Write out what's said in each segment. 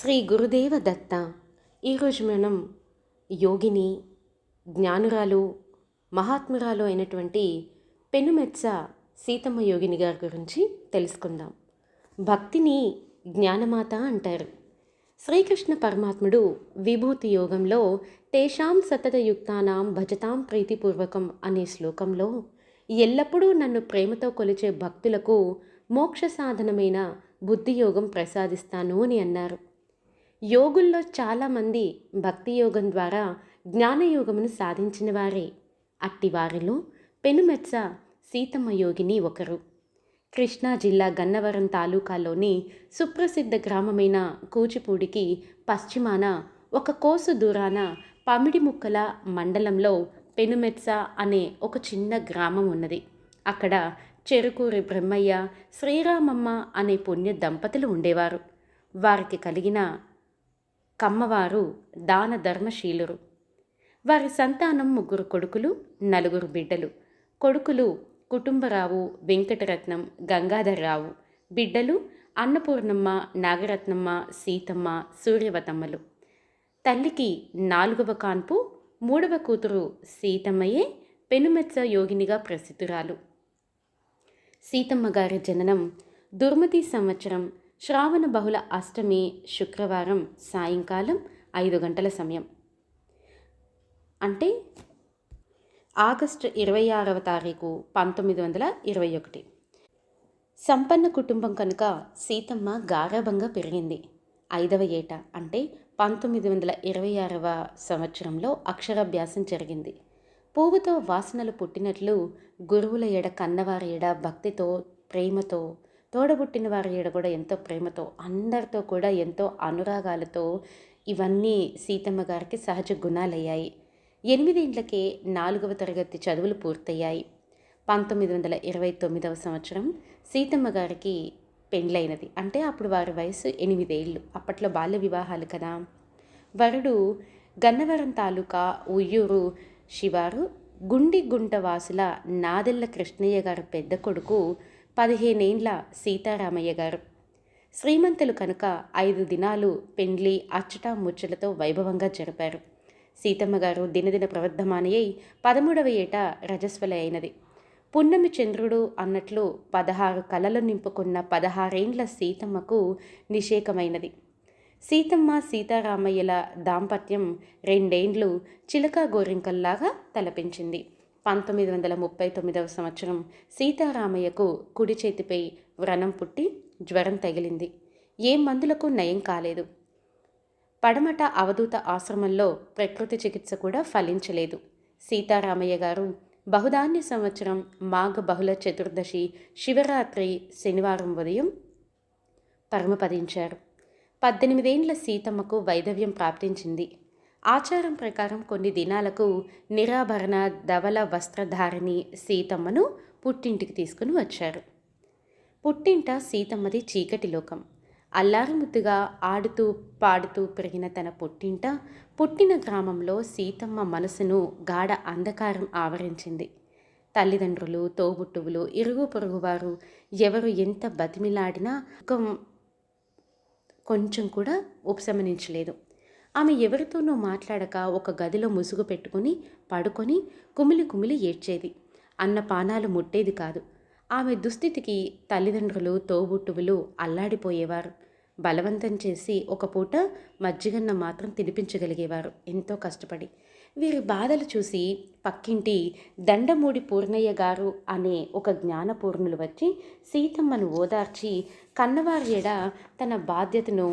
శ్రీ గురుదేవ దత్త. ఈరోజు మనం యోగిని జ్ఞానురాలు మహాత్మురాలు అయినటువంటి పెనుమెత్స సీతమ్మ యోగిని గారి గురించి తెలుసుకుందాం. భక్తిని జ్ఞానమాత అంటారు. శ్రీకృష్ణ పరమాత్ముడు విభూతి యోగంలో తేషాం సతతయుక్తానాం భజతాం ప్రీతిపూర్వకం అనే శ్లోకంలో ఎల్లప్పుడూ నన్ను ప్రేమతో కొలిచే భక్తులకు మోక్ష సాధనమైన బుద్ధియోగం ప్రసాదిస్తాను అని అన్నారు. యోగుల్లో చాలామంది భక్తి యోగం ద్వారా జ్ఞానయోగమును సాధించిన వారే అట్టివారిలో పెనుమెచ్చ సీతమ్మ యోగిని ఒకరు. కృష్ణా జిల్లా గన్నవరం తాలూకాలోని సుప్రసిద్ధ గ్రామమైన కూచిపూడికి పశ్చిమాన ఒక కోసు దూరాన పమిడిముక్కల మండలంలో పెనుమెత్స అనే ఒక చిన్న గ్రామం ఉన్నది. అక్కడ చెరుకూరి బ్రహ్మయ్య శ్రీరామమ్మ అనే పుణ్య దంపతులు ఉండేవారు. వారికి కలిగిన కమ్మవారు దాన ధర్మశీలురు. వారి సంతానం ముగ్గురు కొడుకులు నలుగురు బిడ్డలు. కొడుకులు కుటుంబరావు వెంకటరత్నం గంగాధర్రావు. బిడ్డలు అన్నపూర్ణమ్మ నాగరత్నమ్మ సీతమ్మ సూర్యవతమ్మలు. తల్లికి నాలుగవ కాన్పు మూడవ కూతురు సీతమ్మయే పెనుమెచ్చ యోగినిగా ప్రసిద్ధురాలు. సీతమ్మ గారి జననం దుర్మతి సంవత్సరం శ్రావణ బహుళ అష్టమి శుక్రవారం సాయంకాలం ఐదు గంటల సమయం. అంటే ఆగస్టు ఇరవై ఆరవ తారీఖు పంతొమ్మిది వందల ఇరవై ఒకటి. సంపన్న కుటుంబం కనుక సీతమ్మ గారాభంగా పెరిగింది. ఐదవ ఏట అంటే పంతొమ్మిది వందల ఇరవై ఆరవ సంవత్సరంలో అక్షరాభ్యాసం జరిగింది. పువ్వుతో వాసనలు పుట్టినట్లు గురువుల ఎడ కన్నవారి ఎడ భక్తితో ప్రేమతో తోడబుట్టిన వారి ఈడ కూడా ఎంతో ప్రేమతో అందరితో కూడా ఎంతో అనురాగాలతో ఇవన్నీ సీతమ్మ గారికి సహజ గుణాలయ్యాయి. ఎనిమిదేండ్లకే నాలుగవ తరగతి చదువులు పూర్తయ్యాయి. పంతొమ్మిది వందల ఇరవై తొమ్మిదవ సంవత్సరం సీతమ్మ గారికి పెండ్లైనది. అంటే అప్పుడు వారి వయసు ఎనిమిదేళ్ళు. అప్పట్లో బాల్య వివాహాలు కదా. వరుడు గన్నవరం తాలూకా ఉయ్యూరు శివారు గుండి గుంట వాసుల నాదెల్ల కృష్ణయ్య గారు పెద్ద కొడుకు పదిహేనేండ్ల సీతారామయ్య గారు. శ్రీమంతులు కనుక ఐదు దినాలు పెండ్లి అచ్చటా ముచ్చలతో వైభవంగా జరిపారు. సీతమ్మ గారు దినదిన ప్రవర్ధమానయ్యి పదమూడవ ఏట రజస్వల అయినది. పున్నమి చంద్రుడు అన్నట్లు పదహారు కలలు నింపుకున్న పదహారేండ్ల సీతమ్మకు నిషేకమైనది. సీతమ్మ సీతారామయ్యల దాంపత్యం రెండేండ్లు చిలక గోరింకల్లాగా తలపించింది. పంతొమ్మిది వందల ముప్పై తొమ్మిదవ సంవత్సరం సీతారామయ్యకు కుడి చేతిపై వ్రణం పుట్టి జ్వరం తగిలింది. ఏ మందులకు నయం కాలేదు. పడమట అవధూత ఆశ్రమంలో ప్రకృతి చికిత్స కూడా ఫలించలేదు. సీతారామయ్య గారు బహుధాన్య సంవత్సరం మాఘ బహుళ చతుర్దశి శివరాత్రి శనివారం ఉదయం పరమపదించారు. పద్దెనిమిదేండ్ల సీతమ్మకు వైదవ్యం ప్రాప్తించింది. ఆచారం ప్రకారం కొన్ని దినాలకు నిరాభరణ ధవల వస్త్రధారిణి సీతమ్మను పుట్టింటికి తీసుకుని వచ్చారు. పుట్టింట సీతమ్మది చీకటి లోకం. అల్లారుముద్దుగా ఆడుతూ పాడుతూ పెరిగిన తన పుట్టింట పుట్టిన గ్రామంలో సీతమ్మ మనసును గాఢ అంధకారం ఆవరించింది. తల్లిదండ్రులు తోబుట్టువులు ఇరుగు పొరుగువారు ఎవరు ఎంత బతిమిలాడినా కొంచెం కూడా ఉపశమనించలేదు. ఆమె ఎవరితోనూ మాట్లాడక ఒక గదిలో ముసుగు పెట్టుకుని పడుకొని కుమిలి కుమిలి ఏడ్చేది. అన్న పానాలు ముట్టేది కాదు. ఆమె దుస్థితికి తల్లిదండ్రులు తోబుట్టువులు అల్లాడిపోయేవారు. బలవంతం చేసి ఒక పూట మజ్జిగన్న మాత్రం తినిపించగలిగేవారు. ఎంతో కష్టపడి. వీరి బాధలు చూసి పక్కింటి దండమూడి పూర్ణయ్య గారు అనే ఒక జ్ఞానపూర్ణులు వచ్చి సీతమ్మను ఓదార్చి కన్నవారి ఎడ తన బాధ్యతను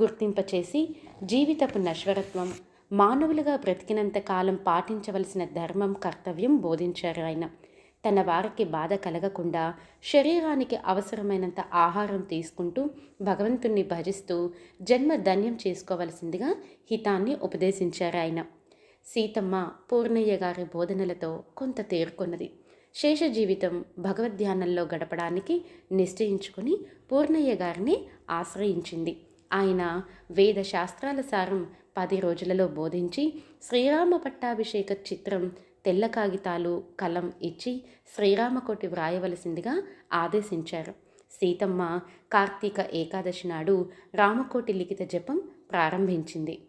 గుర్తింపచేసి జీవితపు నశ్వరత్వం మానవులుగా బ్రతికినంత కాలం పాటించవలసిన ధర్మం కర్తవ్యం బోధించారు ఆయన. తన వారికి బాధ కలగకుండా శరీరానికి అవసరమైనంత ఆహారం తీసుకుంటూ భగవంతుణ్ణి భజిస్తూ జన్మ ధన్యం చేసుకోవలసిందిగా హితాన్ని ఉపదేశించారు ఆయన. సీతమ్మ పూర్ణయ్య గారి బోధనలతో కొంత తేరుకున్నది. శేష జీవితం భగవద్ధ్యానంలో గడపడానికి నిశ్చయించుకుని పూర్ణయ్య గారిని ఆశ్రయించింది. ఆయన వేద శాస్త్రాల సారం పది రోజులలో బోధించి శ్రీరామ పట్టాభిషేక చిత్రం తెల్ల కాగితాలు కలం ఇచ్చి శ్రీరామకోటి వ్రాయవలసిందిగా ఆదేశించారు. సీతమ్మ కార్తీక ఏకాదశి నాడు రామకోటి లిఖిత జపం ప్రారంభించింది.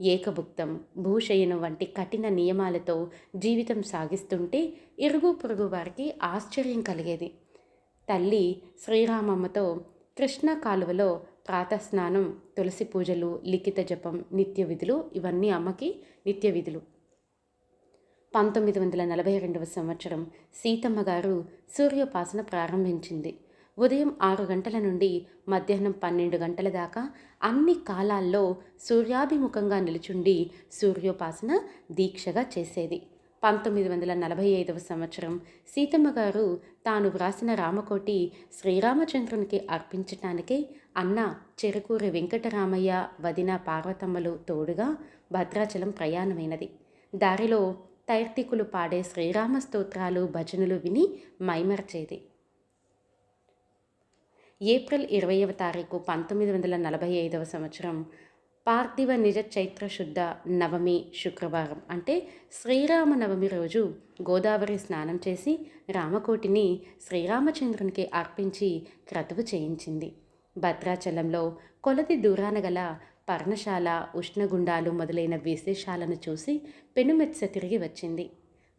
ఏకభుక్తం భూషయనం వంటి కఠిన నియమాలతో జీవితం సాగిస్తుంటే ఇరుగు పొరుగు వారికి ఆశ్చర్యం కలిగేది. తల్లి శ్రీరామమ్మతో కృష్ణ కాలువలో ప్రాతస్నానం తులసి పూజలు లిఖిత జపం నిత్య విధులు ఇవన్నీ అమ్మకి నిత్య విధులు. పంతొమ్మిది వందల నలభై రెండవ సంవత్సరం సీతమ్మ గారు సూర్యోపాసన ప్రారంభించింది. ఉదయం ఆరు గంటల నుండి మధ్యాహ్నం పన్నెండు గంటల దాకా అన్ని కాలాల్లో సూర్యాభిముఖంగా నిలుచుండి సూర్యోపాసన దీక్షగా చేసేది. పంతొమ్మిది వందల నలభై ఐదవ సంవత్సరం సీతమ్మ గారు తాను వ్రాసిన రామకోటి శ్రీరామచంద్రునికి అర్పించటానికే అన్న చెరుకూరి వెంకటరామయ్య వదిన పార్వతమ్మలు తోడుగా భద్రాచలం ప్రయాణమైనది. దారిలో తైర్తికులు పాడే శ్రీరామ స్తోత్రాలు భజనలు విని మైమర్చేది. ఏప్రిల్ ఇరవైవ తారీఖు పంతొమ్మిది వందల నలభై ఐదవ సంవత్సరం పార్థివ నిజ చైత్ర శుద్ధ నవమి శుక్రవారం. అంటే శ్రీరామ నవమి రోజు గోదావరి స్నానం చేసి రామకోటిని శ్రీరామచంద్రునికి అర్పించి క్రతువు చేయించింది. భద్రాచలంలో కొలది దూరాన గల పర్ణశాల ఉష్ణగుండాలు మొదలైన విశేషాలను చూసి పెనుమెత్స తిరిగి వచ్చింది.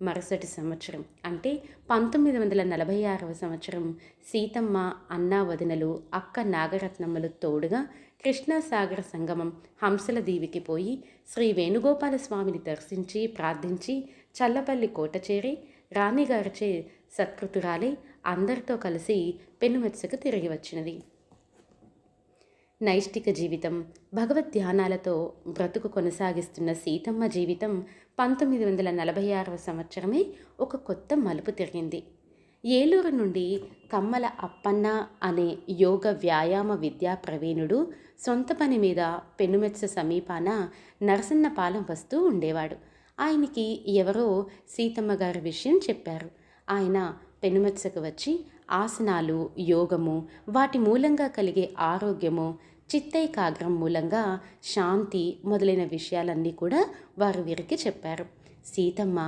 మరుసటి సంవత్సరం అంటే పంతొమ్మిది వందల నలభై ఆరవ సంవత్సరం సీతమ్మ అన్నా వదినలు అక్క నాగరత్నమ్మలు తోడుగా కృష్ణాసాగర సంగమం హంసల దీవికి పోయి శ్రీ వేణుగోపాల స్వామిని దర్శించి ప్రార్థించి చల్లపల్లి కోట చేరి రాణిగారిచే సత్కృతురాలై అందరితో కలిసి పెనుమెత్సకు తిరిగి వచ్చినది. నైష్టిక జీవితం భగవద్ ధ్యానాలతో బ్రతుకు కొనసాగిస్తున్న సీతమ్మ జీవితం పంతొమ్మిది వందల నలభై ఆరవ సంవత్సరమే ఒక కొత్త మలుపు తిరిగింది. ఏలూరు నుండి కమ్మల అప్పన్న అనే యోగ వ్యాయామ విద్యా ప్రవీణుడు సొంత పని మీద పెనుమెత్స సమీపాన నరసన్నపాలెం వస్తూ ఉండేవాడు. ఆయనకి ఎవరో సీతమ్మ గారి విషయం చెప్పారు. ఆయన పెనుమెత్సకు వచ్చి ఆసనాలు యోగము వాటి మూలంగా కలిగే ఆరోగ్యము చిత్తైకాగ్రం మూలంగా శాంతి మొదలైన విషయాలన్నీ కూడా వారు వీరికి చెప్పారు. సీతమ్మ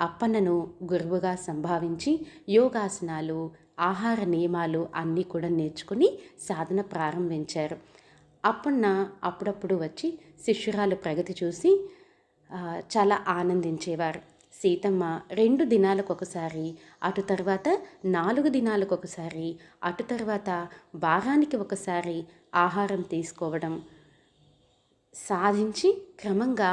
అప్పన్నను గురువుగా సంభావించి యోగాసనాలు ఆహార నియమాలు అన్నీ కూడా నేర్చుకుని సాధన ప్రారంభించారు. అప్పన్న అప్పుడప్పుడు వచ్చి శిష్యురాలు ప్రగతి చూసి చాలా ఆనందించేవారు. సీతమ్మ రెండు దినాలకొకసారి అటు తర్వాత నాలుగు దినాలకొకసారి అటు తర్వాత వారానికి ఒకసారి ఆహారం తీసుకోవడం. సాధించి క్రమంగా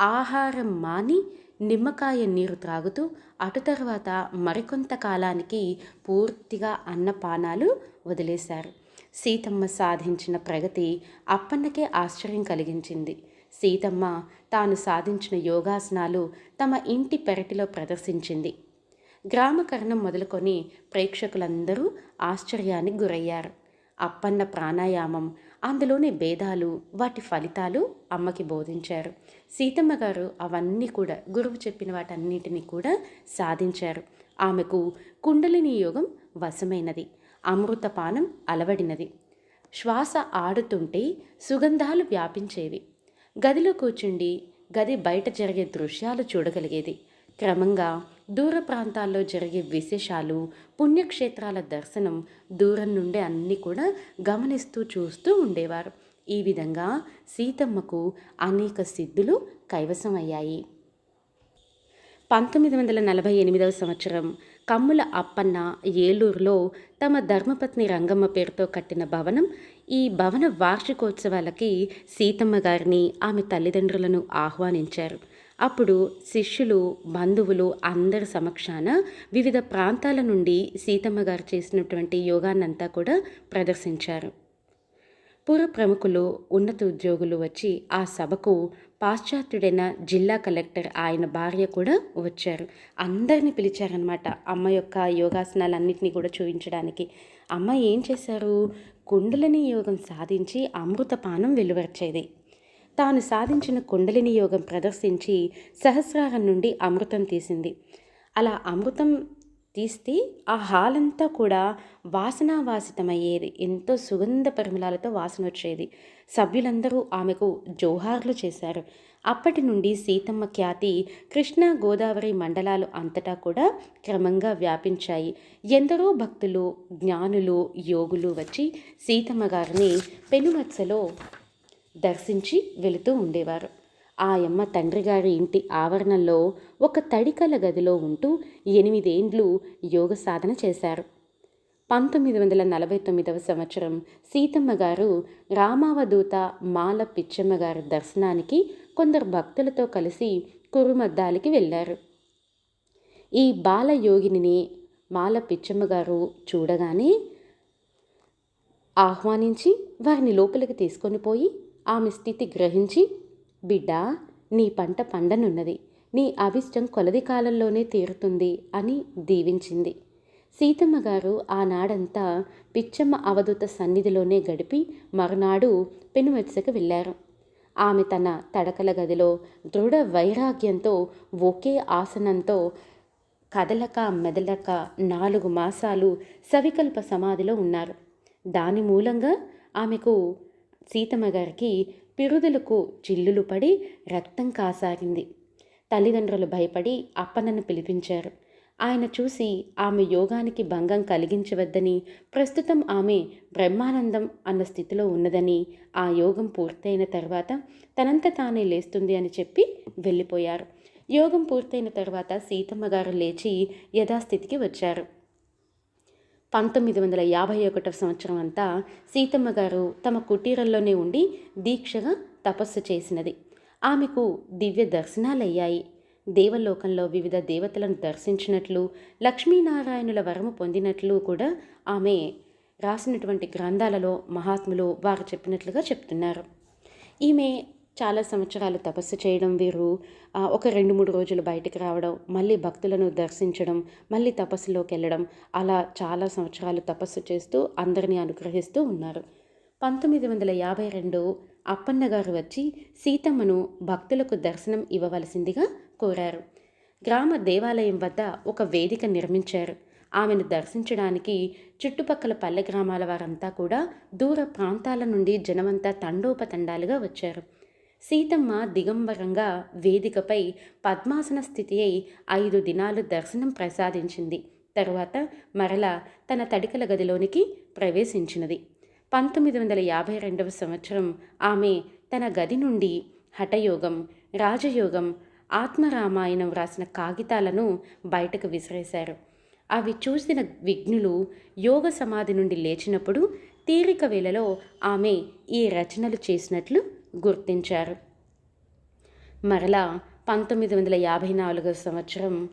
ఆహారం మాని నిమ్మకాయ నీరు త్రాగుతూ అటు తర్వాత మరికొంత కాలానికి పూర్తిగా అన్నపానాలు వదిలేశారు. సీతమ్మ సాధించిన ప్రగతి అప్పన్నకే ఆశ్చర్యం కలిగించింది. సీతమ్మ తాను సాధించిన యోగాసనాలు తమ ఇంటి పెరటిలో ప్రదర్శించింది. గ్రామకరణం మొదలుకొని ప్రేక్షకులందరూ ఆశ్చర్యానికి గురయ్యారు. అప్పన్న ప్రాణాయామం అందులోని భేదాలు వాటి ఫలితాలు అమ్మకి బోధించారు. సీతమ్మ గారు అవన్నీ కూడా గురువు చెప్పిన వాటన్నిటిని కూడా సాధించారు. ఆమెకు కుండలిని యోగం వశమైనది. అమృతపానం అలవడినది. శ్వాస ఆడుతుంటే సుగంధాలు వ్యాపించేవి. గదిలో కూర్చుండి గది బయట జరిగే దృశ్యాలు చూడగలిగేది. క్రమంగా దూర ప్రాంతాల్లో జరిగే విశేషాలు పుణ్యక్షేత్రాల దర్శనం దూరం నుండే అన్నీ కూడా గమనిస్తూ చూస్తూ ఉండేవారు. ఈ విధంగా సీతమ్మకు అనేక సిద్ధులు కైవసమయ్యాయి. పంతొమ్మిది వందల నలభై ఎనిమిదవ సంవత్సరం కమ్ముల అప్పన్న ఏలూరులో తమ ధర్మపత్ని రంగమ్మ పేరుతో కట్టిన భవనం ఈ భవన వార్షికోత్సవాలకి సీతమ్మ గారిని ఆమె తల్లిదండ్రులను ఆహ్వానించారు. అప్పుడు శిష్యులు బంధువులు అందరి సమక్షాన వివిధ ప్రాంతాల నుండి సీతమ్మ గారు చేసినటువంటి యోగాన్నంతా కూడా ప్రదర్శించారు. పుర ప్రముఖులు ఉన్నత ఉద్యోగులు వచ్చి ఆ సభకు పాశ్చాత్యుడైన జిల్లా కలెక్టర్ ఆయన భార్య కూడా వచ్చారు. అందరిని పిలిచారనమాట అమ్మ యొక్క యోగాసనాలన్నింటినీ కూడా చూపించడానికి. అమ్మ ఏం చేశారు? కుండలని యోగం సాధించి అమృతపానం వెలువరిచేది. తాను సాధించిన కుండలిని యోగం ప్రదర్శించి సహస్రారం నుండి అమృతం తీసింది. అలా అమృతం తీస్తే ఆ హాల్ అంతా కూడా వాసనావాసితమయ్యేది ఎంతో సుగంధ పరిమళాలతో వాసన వచ్చేది. సభ్యులందరూ ఆమెకు జోహార్లు చేశారు. అప్పటి నుండి సీతమ్మ ఖ్యాతి కృష్ణా గోదావరి మండలాలు అంతటా కూడా క్రమంగా వ్యాపించాయి. ఎందరో భక్తులు జ్ఞానులు యోగులు వచ్చి సీతమ్మ గారిని పెనుమత్సలో దర్శించి వెళుతూ ఉండేవారు. ఆయమ్మ తండ్రి గారి ఇంటి ఆవరణలో ఒక తడికల గదిలో ఉంటూ ఎనిమిదేండ్లు యోగ సాధన చేశారు. పంతొమ్మిది వందల నలభై తొమ్మిదవ సంవత్సరం సీతమ్మ గారు రామావధూత మాల పిచ్చమ్మ గారి దర్శనానికి కొందరు భక్తులతో కలిసి కురుమద్దాలకి వెళ్ళారు. ఈ బాలయోగిని మాల పిచ్చమ్మ గారు చూడగానే ఆహ్వానించి వారిని లోపలికి తీసుకొని పోయి ఆమె స్థితి గ్రహించి బిడ్డా నీ పంట పండనున్నది. నీ అవిష్టం కొలది కాలంలోనే తీరుతుంది అని దీవించింది. సీతమ్మ గారు ఆనాడంతా పిచ్చమ్మ అవధూత సన్నిధిలోనే గడిపి మరునాడు పెనుమెత్సకు వెళ్ళారు. ఆమె తన తడకల గదిలో దృఢ వైరాగ్యంతో ఒకే ఆసనంతో కదలక మెదలక నాలుగు మాసాలు సవికల్ప సమాధిలో ఉన్నారు. దాని మూలంగా ఆమెకు సీతమ్మ గారికి పిరుదులకు చిల్లులు పడి రక్తం కాసాగింది తల్లిదండ్రులు భయపడి అప్పనను పిలిపించారు. ఆయన చూసి ఆమె యోగానికి భంగం కలిగించవద్దని ప్రస్తుతం ఆమె బ్రహ్మానందం అన్న స్థితిలో ఉన్నదని ఆ యోగం పూర్తయిన తర్వాత తనంత తానే లేస్తుంది అని చెప్పి వెళ్ళిపోయారు. యోగం పూర్తయిన తర్వాత సీతమ్మ గారు లేచి యథాస్థితికి వచ్చారు. పంతొమ్మిది వందల యాభై ఒకటవ సంవత్సరం అంతా సీతమ్మ గారు తమ కుటీరంలోనే ఉండి దీక్షగా తపస్సు చేసినది. ఆమెకు దివ్య దర్శనాలయ్యాయి. దేవలోకంలో వివిధ దేవతలను దర్శించినట్లు లక్ష్మీనారాయణుల వరము పొందినట్లు కూడా ఆమె రాసినటువంటి గ్రంథాలలో మహాత్ములు వారు చెప్పినట్లుగా చెప్తున్నారు. ఈమె చాలా సంవత్సరాలు తపస్సు చేయడం వీరు. ఒక రెండు మూడు రోజులు బయటికి రావడం మళ్ళీ భక్తులను దర్శించడం మళ్ళీ తపస్సులోకి వెళ్ళడం అలా చాలా సంవత్సరాలు తపస్సు చేస్తూ అందరినీ అనుగ్రహిస్తూ ఉన్నారు. పంతొమ్మిది వందల యాభై రెండు అప్పన్న గారు వచ్చి సీతమ్మను భక్తులకు దర్శనం ఇవ్వవలసిందిగా కోరారు. గ్రామ దేవాలయం వద్ద ఒక వేదిక నిర్మించారు. ఆమెను దర్శించడానికి చుట్టుపక్కల పల్లె గ్రామాల వారంతా కూడా దూర ప్రాంతాల నుండి జనమంతా తండోపతండాలుగా వచ్చారు. సీతమ్మ దిగంబరంగా వేదికపై పద్మాసన స్థితి అయి ఐదు దినాలు దర్శనం ప్రసాదించింది. తరువాత మరల తన తడికల గదిలోనికి ప్రవేశించినది. పంతొమ్మిది వందల యాభై రెండవ సంవత్సరం ఆమె తన గది నుండి హఠయోగం రాజయోగం ఆత్మరామాయణం వ్రాసిన కాగితాలను బయటకు విసిరేశారు. అవి చూసిన విఘ్నులు యోగ సమాధి నుండి లేచినప్పుడు తీరిక వేళలో ఆమె ఈ రచనలు చేసినట్లు గుర్తించారు. మరలా పంతొమ్మిది వందల యాభై నాలుగవ సంవత్సరం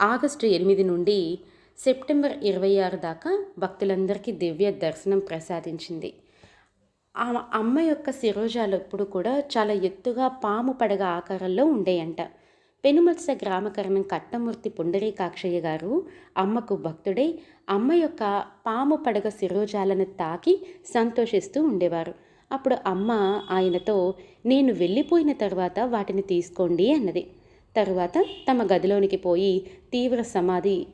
ఆగస్టు ఎనిమిది నుండి సెప్టెంబర్ ఇరవై ఆరు దాకా భక్తులందరికీ దివ్య దర్శనం ప్రసాదించింది. ఆ అమ్మ యొక్క శిరోజాలు ఎప్పుడు కూడా చాలా ఎత్తుగా పాము పడగ ఆకారంలో ఉండేయంట. పెనుమత్స గ్రామకరణం కట్టమూర్తి పుండరీకాక్షయ్య గారు అమ్మకు భక్తుడై అమ్మ యొక్క పాము పడగ శిరోజాలను తాకి సంతోషిస్తూ ఉండేవారు. అప్పుడు అమ్మ ఆయనతో నేను వెళ్ళిపోయిన తర్వాత వాటిని తీసుకోండి అన్నది. తర్వాత తమ గదిలోనికి పోయి తీవ్ర సమాధి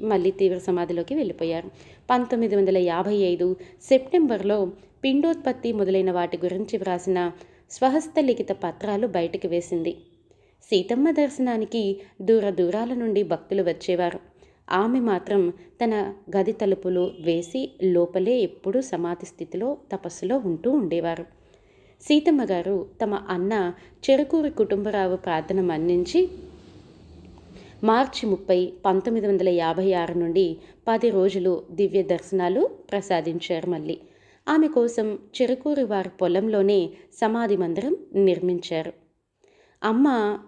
మళ్ళీ తీవ్ర సమాధిలోకి వెళ్ళిపోయారు. పంతొమ్మిది వందల యాభై ఐదు సెప్టెంబర్లో పిండోత్పత్తి మొదలైన వాటి గురించి వ్రాసిన స్వహస్త లిఖిత పత్రాలు బయటికి వేసింది. సీతమ్మ దర్శనానికి దూర దూరాల నుండి భక్తులు వచ్చేవారు. ఆమె మాత్రం తన గది తలుపులు వేసి లోపలే ఎప్పుడూ సమాధి స్థితిలో తపస్సులో ఉంటూ ఉండేవారు. సీతమ్మ గారు తమ అన్న చెరుకూరి కుటుంబరావు ప్రార్థన మన్నించి మార్చి ముప్పై పంతొమ్మిది వందల యాభై ఆరు నుండి పది రోజులు దివ్య దర్శనాలు ప్రసాదించారు మళ్ళీ. ఆమె కోసం చెరుకూరి వారి పొలంలోనే సమాధి మందిరం నిర్మించారు. అమ్మ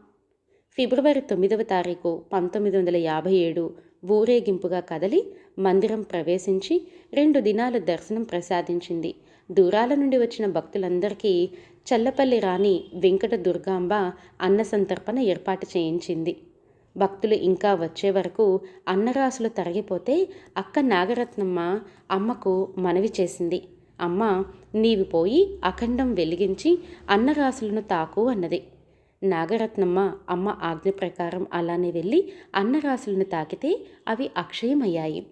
ఫిబ్రవరి తొమ్మిదవ తారీఖు పంతొమ్మిది వందల యాభై ఏడు ఊరేగింపుగా కదలి మందిరం ప్రవేశించి రెండు దినాలు దర్శనం ప్రసాదించింది. దూరాల నుండి వచ్చిన భక్తులందరికీ చల్లపల్లి రాణి వెంకట దుర్గాంబ అన్న సంతర్పణ ఏర్పాటు చేయించింది. భక్తులు ఇంకా వచ్చే వరకు అన్నరాసులు తరగిపోతే అక్క నాగరత్నమ్మ అమ్మకు మనవి చేసింది. అమ్మ నీవి పోయి అఖండం వెలిగించి అన్నరాసులను తాకు అన్నది. నాగరత్నమ్మ అమ్మ ఆజ్ఞ ప్రకారం అలానే వెళ్ళి అన్నరాశులను తాకితే అవి అక్షయమయ్యాయి.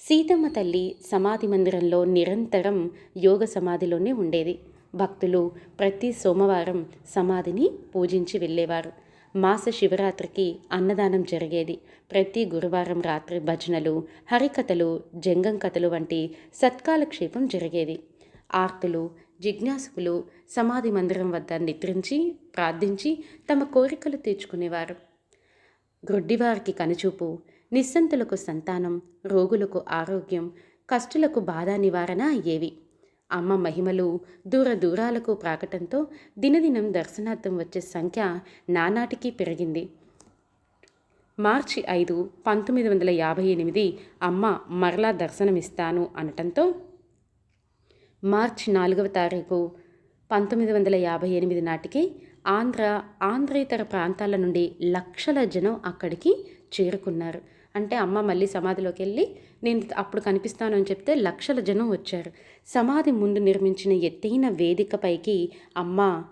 సీతమ్మ తల్లి సమాధి మందిరంలో నిరంతరం యోగ సమాధిలోనే ఉండేది. భక్తులు ప్రతి సోమవారం సమాధిని పూజించి వెళ్ళేవారు. మాస శివరాత్రికి అన్నదానం జరిగేది. ప్రతి గురువారం రాత్రి భజనలు హరికథలు జంగం కథలు వంటి సత్కాలక్షేపం జరిగేది. ఆర్తులు జిజ్ఞాసుకులు సమాధి మందిరం వద్ద నిద్రించి ప్రార్థించి తమ కోరికలు తీర్చుకునేవారు. గ్రొడ్డివారికి కనుచూపు నిస్సంతులకు సంతానం రోగులకు ఆరోగ్యం కష్టులకు బాధ నివారణ అయ్యేవి అమ్మ మహిమలు దూర దూరాలకు ప్రాకటంతో దినదినం దర్శనార్థం వచ్చే సంఖ్య నానాటికి పెరిగింది. మార్చి ఐదు పంతొమ్మిది వందల యాభై ఎనిమిది అమ్మ మరలా దర్శనమిస్తాను అనటంతో మార్చి నాలుగవ తారీఖు పంతొమ్మిది వందల యాభై ఎనిమిది నాటికి ఆంధ్ర ఆంధ్రేతర ప్రాంతాల నుండి లక్షల జనం అక్కడికి చేరుకున్నారు. అంటే అమ్మ మళ్ళీ సమాధిలోకి వెళ్ళి నేను అప్పుడు కనిపిస్తాను అని చెప్తే లక్షల జనం వచ్చారు. సమాధి ముందు నిర్మించిన ఎత్తైన వేదికపైకి అమ్మ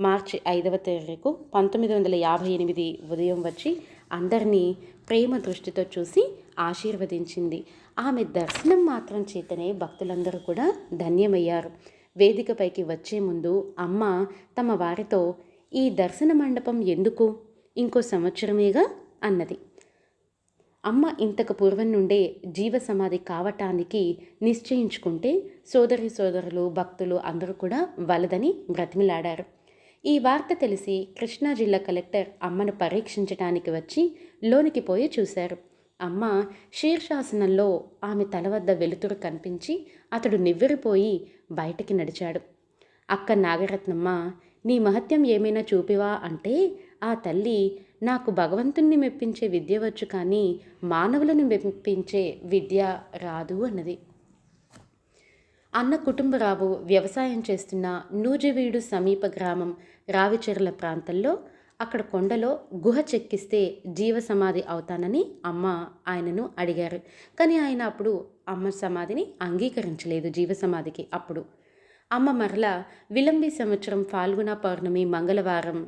మార్చి ఐదవ తారీఖు పంతొమ్మిది వందల యాభై ఎనిమిది ఉదయం వచ్చి అందరినీ ప్రేమ దృష్టితో చూసి ఆశీర్వదించింది. ఆమె దర్శనం మాత్రం చేతనే భక్తులందరూ కూడా ధన్యమయ్యారు. వేదికపైకి వచ్చే ముందు అమ్మ తమ వారితో ఈ దర్శన మండపం ఎందుకు? ఇంకో సంవత్సరమేగా? అన్నది. అమ్మ ఇంతకు పూర్వం నుండే జీవ సమాధి కావటానికి నిశ్చయించుకుంటే సోదరి సోదరులు భక్తులు అందరూ కూడా వలదని బ్రతిమిలాడారు. ఈ వార్త తెలిసి కృష్ణా జిల్లా కలెక్టర్ అమ్మను పరీక్షించటానికి వచ్చి లోనికి పోయి చూశారు. అమ్మ శీర్షాసనంలో ఆమె తల వద్ద వెలుతురు కనిపించి అతడు నివ్వెరిపోయి బయటికి నడిచాడు. అక్క నాగరత్నమ్మ నీ మహత్యం ఏమైనా చూపివా అంటే ఆ తల్లి నాకు భగవంతుణ్ణి మెప్పించే విద్య వచ్చు కానీ మానవులను మెప్పించే విద్య రాదు అన్నది. అన్న కుటుంబరావు వ్యవసాయం చేస్తున్న నూజివీడు సమీప గ్రామం రావిచెర్ల ప్రాంతంలో అక్కడ కొండలో గుహ చెక్కిస్తే జీవ సమాధి అవుతానని అమ్మ ఆయనను అడిగారు. కానీ ఆయన అప్పుడు అమ్మ సమాధిని అంగీకరించలేదు జీవ సమాధికి అప్పుడు. అమ్మ మరల విలంబి సంవత్సరం ఫాల్గుణ పౌర్ణమి మంగళవారం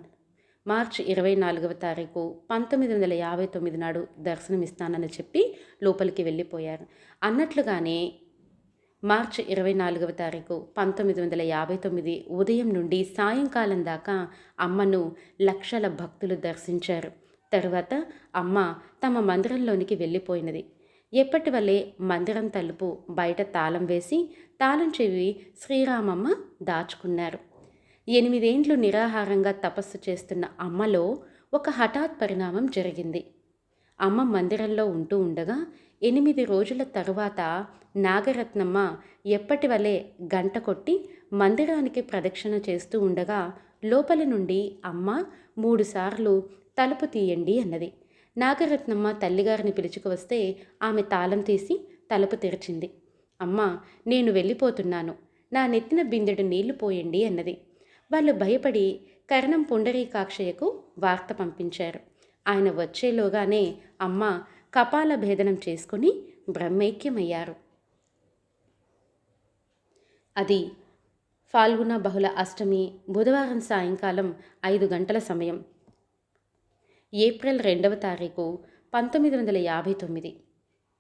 మార్చి ఇరవై నాలుగవ తారీఖు పంతొమ్మిది వందల యాభై తొమ్మిది నాడు దర్శనమిస్తానని చెప్పి లోపలికి వెళ్ళిపోయారు. అన్నట్లుగానే మార్చి ఇరవై నాలుగవ తారీఖు పంతొమ్మిది వందల యాభై తొమ్మిది ఉదయం నుండి సాయంకాలం దాకా అమ్మను లక్షల భక్తులు దర్శించారు. తరువాత అమ్మ తమ మందిరంలోనికి వెళ్ళిపోయినది. ఎప్పటి వల్లే మందిరం తలుపు బయట తాళం వేసి తాళం చెవి శ్రీరామమ్మ దాచుకున్నారు. ఎనిమిదేండ్లు నిరాహారంగా తపస్సు చేస్తున్న అమ్మలో ఒక హఠాత్ పరిణామం జరిగింది. అమ్మ మందిరంలో ఉంటూ ఉండగా ఎనిమిది రోజుల తరువాత నాగరత్నమ్మ ఎప్పటి వలె గంట కొట్టి మందిరానికి ప్రదక్షిణ చేస్తూ ఉండగా లోపల నుండి అమ్మ మూడుసార్లు తలుపు తీయండి అన్నది. నాగరత్నమ్మ తల్లిగారిని పిలుచుకు వస్తే ఆమె తాళం తీసి తలుపు తెరిచింది. అమ్మ నేను వెళ్ళిపోతున్నాను. నా నెత్తిన బిందెడు నీళ్ళు పోయండి అన్నది. వాళ్ళు భయపడి కరణం పుండరీకాక్షయ్యకు వార్త పంపించారు. ఆయన వచ్చేలోగానే అమ్మ కపాల భేదనం చేసుకుని బ్రహ్మైక్యమయ్యారు. అది ఫాల్గుణ బహుళ అష్టమి బుధవారం సాయంకాలం ఐదు గంటల సమయం. ఏప్రిల్ రెండవ తారీఖు పంతొమ్మిది వందల యాభై తొమ్మిది.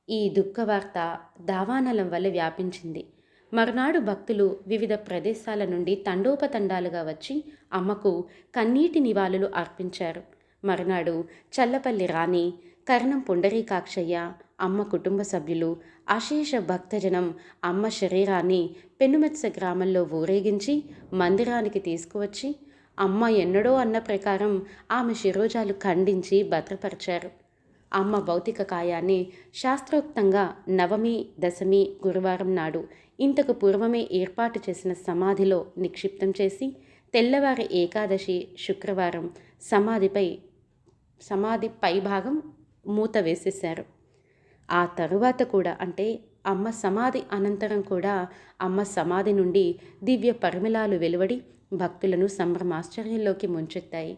ఈ దుఃఖవార్త దావానలం వల్ల వ్యాపించింది. మరునాడు భక్తులు వివిధ ప్రదేశాల నుండి తండోపతండాలుగా వచ్చి అమ్మకు కన్నీటి నివాళులు అర్పించారు. మరునాడు చల్లపల్లి రాణి కర్ణం పుండరీకాక్షయ్య అమ్మ కుటుంబ సభ్యులు అశేష భక్తజనం అమ్మ శరీరాన్ని పెనుమెత్స గ్రామంలో ఊరేగించి మందిరానికి తీసుకువచ్చి అమ్మ ఎన్నడో అన్న ప్రకారం ఆమె శిరోజాలు ఖండించి భద్రపరిచారు. అమ్మ భౌతిక కాయాన్ని శాస్త్రోక్తంగా నవమి దశమి గురువారం నాడు ఇంతకు పూర్వమే ఏర్పాటు చేసిన సమాధిలో నిక్షిప్తం చేసి తెల్లవారి ఏకాదశి శుక్రవారం సమాధిపై సమాధి పైభాగం మూత వేసేశారు. ఆ తరువాత కూడా అంటే అమ్మ సమాధి అనంతరం కూడా అమ్మ సమాధి నుండి దివ్య పరిమళాలు వెలువడి భక్తులను సంభ్రమాశ్చర్యంలోకి ముంచెత్తాయి.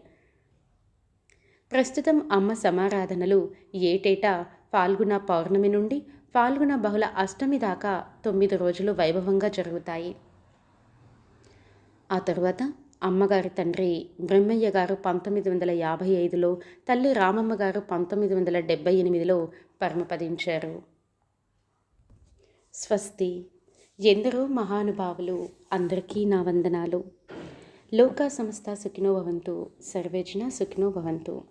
ప్రస్తుతం అమ్మ సమారాధనలు ఏటేటా ఫాల్గుణ పౌర్ణమి నుండి ఫాల్గుణ బహుళ అష్టమి దాకా తొమ్మిది రోజులు వైభవంగా జరుగుతాయి. ఆ తరువాత అమ్మగారి తండ్రి బ్రహ్మయ్య గారు పంతొమ్మిది వందల యాభై ఐదులో తల్లి రామమ్మ గారు పంతొమ్మిది వందల డెబ్బై ఎనిమిదిలో పరమపదించారు. స్వస్తి. ఎందరో మహానుభావులు అందరికీ నా వందనాలు. లోకా సంస్థ సుఖినో భవంతు సర్వేజన సుఖినో భవంతు.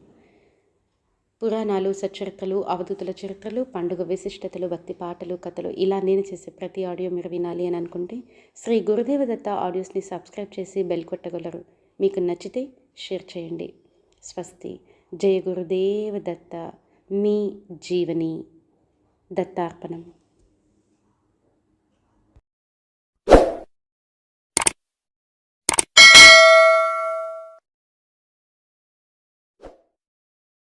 పురాణాలు సచరిత్రలు అవధూతుల చరిత్రలు పండుగ విశిష్టతలు భక్తి పాటలు కథలు ఇలా నేను చేసే ప్రతి ఆడియో మీరు వినాలి అని అనుకుంటే శ్రీ గురుదేవ దత్త ఆడియోస్ని సబ్స్క్రైబ్ చేసి బెల్ కొట్టగలరు. మీకు నచ్చితే షేర్ చేయండి. స్వస్తి. జయ గురుదేవ దత్త. మీ జీవని దత్తార్పణం.